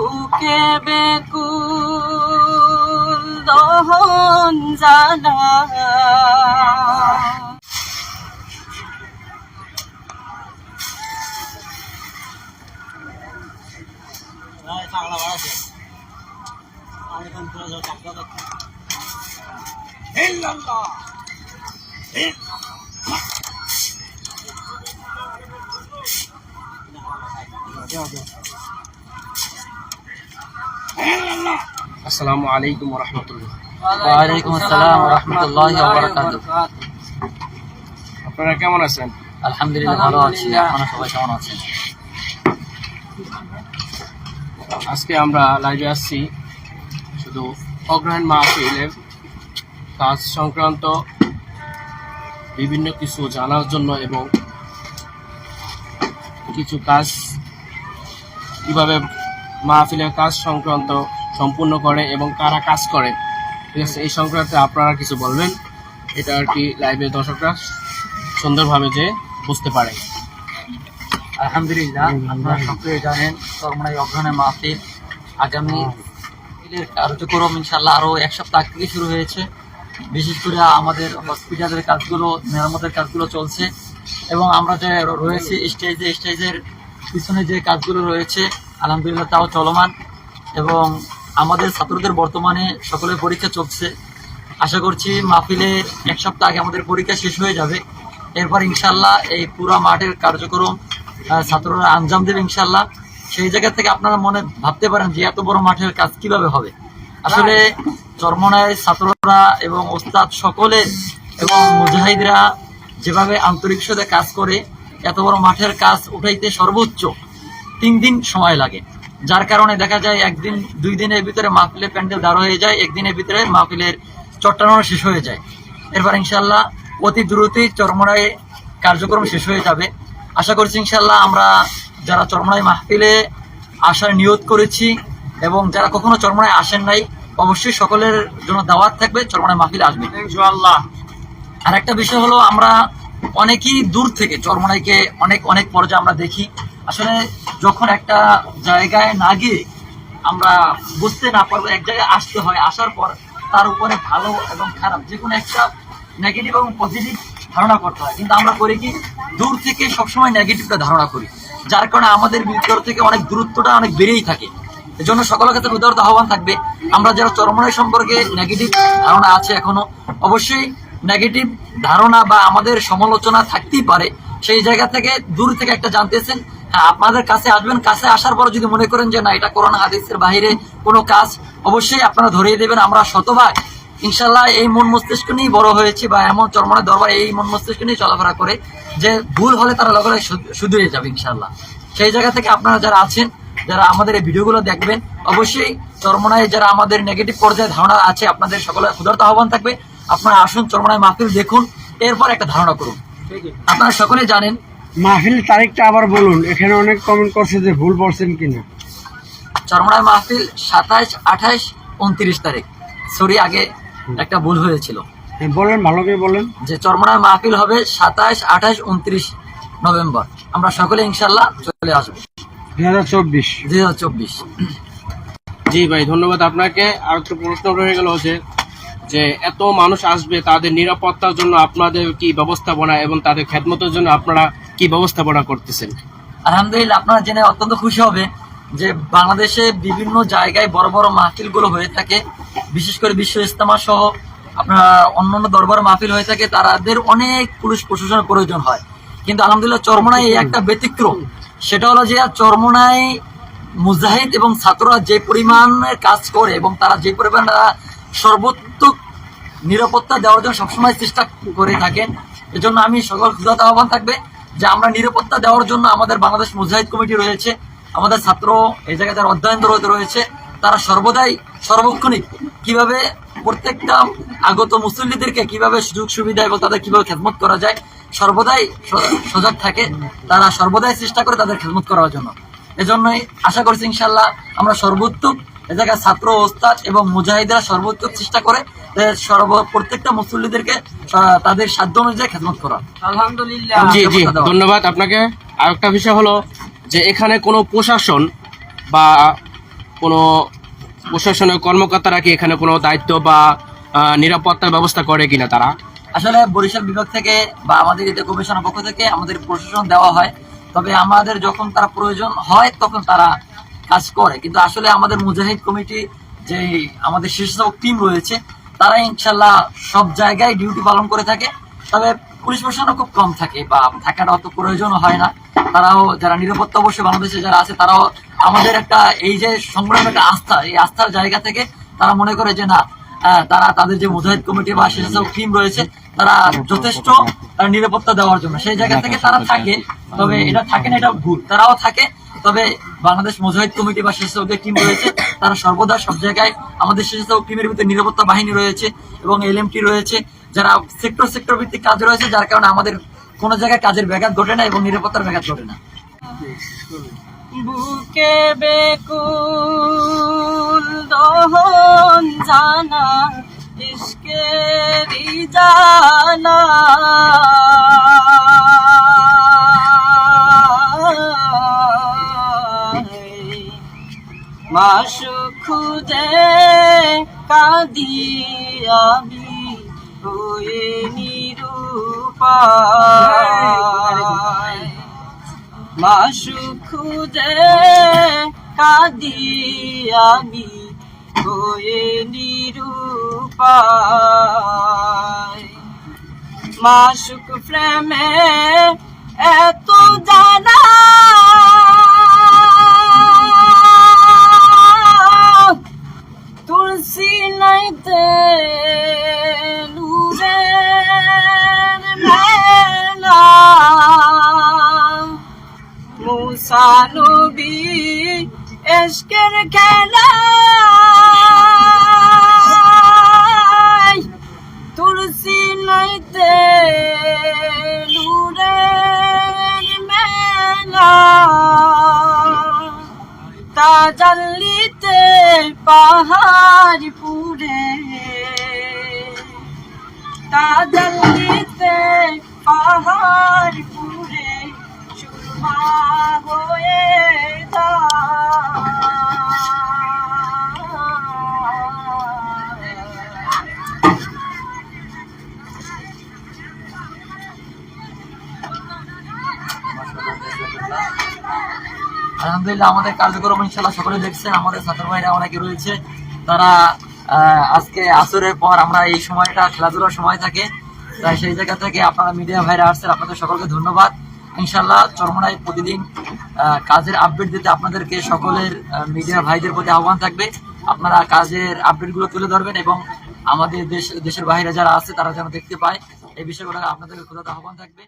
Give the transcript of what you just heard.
বুকে বেকুল দহন জানা। আসসালামু আলাইকুম রহমতুল্লাহ ওয়ালাইকুম আসসালাম রহমতুল্লাহ আপনারা কেমন আছেন? আলহামদুলিল্লাহ ভালো আছি। আপনারা সবাই কেমন আছেন? আজকে আমরা লাইভে আসছি শুধু অগ্রহায়ণ মাহফিলের কাজ সংক্রান্ত বিভিন্ন কিছু জানার জন্য এবং কিছু কাজ কীভাবে মাহফিলের কাজ সংক্রান্ত সম্পূর্ণ করে এবং কারা কাজ করে ঠিক আছে? এই সংক্রান্তে আপনারা কিছু বলবেন? এটা আর কি লাইভে দর্শকরা সুন্দরভাবে যে বুঝতে পারে। আলহামদুলিল্লাহ আপনারা সকলে জানেন চরমনাই অগ্রহণে মাহফিল। আগামী কার্যক্রম ইনশাল্লাহ আরও এক সপ্তাহ থেকে শুরু হয়েছে। বিশেষ করে আমাদের হসপিটালের কাজগুলো মেরামতের কাজগুলো চলছে। এবং আমরা যে রয়েছি স্টেজে স্টেজের পিছনে যে কাজগুলো রয়েছে আলহামদুলিল্লাহ তাও চলমান এবং আমাদের ছাত্রদের বর্তমানে সকলের পরীক্ষা চলছে। আশা করছি মাহফিলের এক সপ্তাহ আগে আমাদের পরীক্ষা শেষ হয়ে যাবে। এরপর ইনশাল্লাহ এই পুরো মাঠের কার্যক্রম ছাত্ররা আঞ্জাম দেবে ইনশাল্লাহ সেই জায়গা থেকে আপনারা মনে ভাবতে পারেন যে এত বড় মাঠের কাজ কীভাবে হবে। আসলে চরমনায় ছাত্ররা এবং ওস্তাদ সকলে এবং মুজাহিদরা যেভাবে আন্তরিক সাথে কাজ করে, এত বড় মাঠের কাজ উঠাইতে সর্বোচ্চ। তিন দিন সময় লাগে। যার কারণে দেখা যায় একদিন দুই দিনের ভিতরে মাহফিলের প্যান্ডেল দাঁড় হয়ে যায় একদিনের ভিতরে মাহফিলের চট্টানো শেষ হয়ে যায়। এরপর ইনশাল্লাহ অতি দ্রুতই চরমরায় কার্যক্রম শেষ হয়ে যাবে। আশা করছি ইনশাল্লাহ আমরা যারা চরমরাই মাহফিলে আসার নিয়ত করেছি এবং যারা কখনো চরমরায় আসেন নাই অবশ্যই সকলের জন্য দাওয়াত থাকবে চরমরাই মাহফিলে আসবে। আর একটা বিষয় হলো আমরা অনেকেই দূর থেকে, চরমনাইকে অনেক অনেক পর্যায়ে আমরা দেখি। আসলে যখন একটা জায়গায় না গিয়ে আমরা বুঝতে না পারব, এক জায়গায় আসতে হয়, আসার পর তার উপরে ভালো এবং খারাপ যে কোনো একটা নেগেটিভ এবং পজিটিভ ধারণা করতে হয়। কিন্তু আমরা করি কি, দূর থেকে সবসময় নেগেটিভটা ধারণা করি। যার কারণে আমাদের ভিতর থেকে অনেক দূরত্বটা অনেক বেড়েই থাকে। এই জন্য সকলের ক্ষেত্রে উদারত আহ্বান থাকবে, আমরা যারা চরমনাই সম্পর্কে নেগেটিভ ধারণা আছে এখনও, অবশ্যই নেগেটিভ ধারণা বা আমাদের সমালোচনা থাকতেই পারে। সেই জায়গা থেকে দূর থেকে একটা জানতেছেন হ্যাঁ আপনাদের কাছে আসবেন, কাছে আসার পর যদি মনে করেন যে, না, এটা করোনা হাদিসের বাইরে কোনো কাজ, অবশ্যই আপনারা ধরিয়ে দেবেন, আমরা শতভাগ ইনশাল্লাহ এই মন মস্তিষ্ক নিয়েই বড় হয়েছে বা এমন চরমনের দরবার এই মন মস্তিষ্ক নিয়ে চলাফেরা করে যে, ভুল হলে তারা লগে লগে শুধ- যাবে ইনশাল্লাহ সেই জায়গা থেকে আপনারা যারা আছেন, যারা আমাদের এই ভিডিওগুলো দেখবেন, অবশ্যই চরমনায় যারা আমাদের নেগেটিভ পর্যায়ে ধারণা আছে, আপনাদের সকলের ক্ষুধার্ত আহ্বান থাকবে। আপনারা আসুন চরমনায় মাহফিল দেখুন এরপর একটা ধারণা করুন। আপনারা সকলে জানেন মাহফিল তারিখটা আবার বলুন এখানে অনেক কমেন্ট করছে যে ভুল বলছেন কিনা। চরমনায় মাহফিল সাতাইশ আঠাইশ উনত্রিশ তারিখ। সরি আগে একটা ভুল হয়েছিল। হ্যাঁ, বলেন ভালো করে বলেন। যে চরমনায় মাহফিল হবে সাতাইশ আঠাশ উনত্রিশ নভেম্বর। আমরা সকলে ইনশাল্লাহ চলে আসব। দুই হাজার চব্বিশ। দুই হাজার চব্বিশ। জি ভাই ধন্যবাদ আপনাকে। আর একটু প্রশ্ন রয়ে গেল যে যে এত মানুষ আসবে, তাদের নিরাপত্তার জন্য আপনাদের কি ব্যবস্থাপনা এবং তাদের খেদমতের জন্য আপনারা কি ব্যবস্থাপনা করতেছেন? আলহামদুলিল্লাহ, আপনারা জেনে অত্যন্ত খুশি হবে যে বাংলাদেশে বিভিন্ন জায়গায় বড় বড় মাহফিলগুলো হয়ে থাকে। বিশেষ করে বিশ্ব ইস্তেমা সহ আপনার অন্যান্য দরবার মাহফিল হয়ে থাকে তাদের অনেক পুলিশ প্রশাসনের প্রয়োজন হয়। কিন্তু আলহামদুলিল্লাহ চরমনায় এই একটা ব্যতিক্রম। সেটা হলো যে চরমনায় মুজাহিদ এবং ছাত্ররা যে পরিমাণের কাজ করে এবং তারা যে পরিমাণ সর্বোত্তক নিরাপত্তা দেওয়ার জন্য সবসময় চেষ্টা করে থাকেন। এজন্য আমি সকল ক্ষুদাত আহ্বান থাকবে যে আমরা নিরাপত্তা দেওয়ার জন্য আমাদের বাংলাদেশ মুজাহিদ কমিটি রয়েছে, আমাদের ছাত্র এই জায়গায় যারা অধ্যয়নরত রয়েছে তারা সর্বদাই সর্বক্ষণিক কীভাবে প্রত্যেকটা আগত মুসল্লিদেরকে কীভাবে সুযোগ, সুবিধা এবং তাদের কীভাবে খেদমত করা যায়, সর্বদাই সজাগ থাকে, তারা সর্বদাই চেষ্টা করে তাদের খেদমত করার জন্য। এজন্যই আশা করছি ইনশাল্লাহ আমরা সর্বোত্তম এ জায়গায় ছাত্র ওস্তাদ এবং মুজাহিদরা সর্বোচ্চ চেষ্টা করে সর্ব প্রত্যেকটা মুসল্লিদেরকে তাদের সাধ্য অনুযায়ী খেদমত করা। আলহামদুলিল্লাহ। জি জি ধন্যবাদ আপনাকে। আর একটা বিষয় হলো যে এখানে কোনো প্রশাসন বা কোনো প্রশাসনের কর্মকর্তারা কি এখানে কোনো দায়িত্ব বা নিরাপত্তার ব্যবস্থা করে কিনা তারা? আসলে বরিশাল বিভাগ থেকে বা আমাদের এতে কমিশনের পক্ষ থেকে আমাদের প্রশাসন দেওয়া হয়। তবে আমাদের যখন তারা প্রয়োজন হয় তখন তারা কাজ করে। কিন্তু আসলে আমাদের মুজাহিদ কমিটি যে আমাদের স্বেচ্ছাসেবক টিম রয়েছে, তারা ইনশাল্লাহ সব জায়গায় ডিউটি পালন করে থাকে। তবে পুলিশ প্রশাসনও খুব কম থাকে বা থাকাটা অত প্রয়োজনও হয় না। তারাও যারা নিরাপত্তা অবশ্যই বাংলাদেশে যারা আছে, তারাও আমাদের একটা এই যে সংগ্রামের একটা আস্থা, এই আস্থার জায়গা থেকে তারা মনে করে যে না তারা তাদের যে মুজাহিদ কমিটি বা স্বেচ্ছাসেবক টিম রয়েছে, তারা যথেষ্ট নিরাপত্তা দেওয়ার জন্য। সেই জায়গা থেকে তারা থাকে, তবে এটা থাকে না, এটা ভুল। তারাও থাকে তবে বাংলাদেশ মুজাহিদ কমিটি বা স্বেচ্ছাসেবকের টিম রয়েছে, তারা সর্বদা সব জায়গায় আমাদের স্বেচ্ছাসেবক টিমের ভিতরে নিরাপত্তা বাহিনী রয়েছে এবং এলএমটি রয়েছে, যারা সেক্টর সেক্টর ভিত্তিক কাজ রয়েছে, যার কারণে আমাদের কোনো জায়গায় কাজের ব্যাঘাত ঘটে না এবং নিরাপত্তার ব্যাঘাত ঘটে না। বুকে বেকুল দহন জানা, ইশকেরি জানা নিরূপায় মাসু কাঁদি আমি হয়ে নিরূপায়। মাসুক প্রেমে এত জানা মুসা নবী খেলা। তুলসী নাইতে নূরের মেলা। তাজাল্লিতে পাহাড় পুরে তাজাল্লিতে পাহাড় পুরে সুরমা আলহামদুলিল্লাহ, আমাদের কার্যক্রম ইনশাল্লাহ সকলে দেখছেন, আমাদের ছাত্র ভাইরা অনেকে রয়েছে। তারা আজকে আসরের পর আমরা এই সময়টা, খেলাধুলার সময় থাকে। তাই সেই জায়গা থেকে আপনারা মিডিয়া ভাইরা আসছেন, আপনাদের সকলকে ধন্যবাদ। ইনশাল্লাহ চরমনায় প্রতিদিন কাজের আপডেট দিতে আপনাদেরকে সকলের মিডিয়া ভাইদের প্রতি আহ্বান থাকবে। আপনারা কাজের আপডেটগুলো তুলে ধরবেন এবং আমাদের দেশ, দেশের বাইরে যারা আছে, তারা যেন দেখতে পায়। এই বিষয়গুলো আপনাদেরকে খোঁজাতে আহ্বান থাকবে।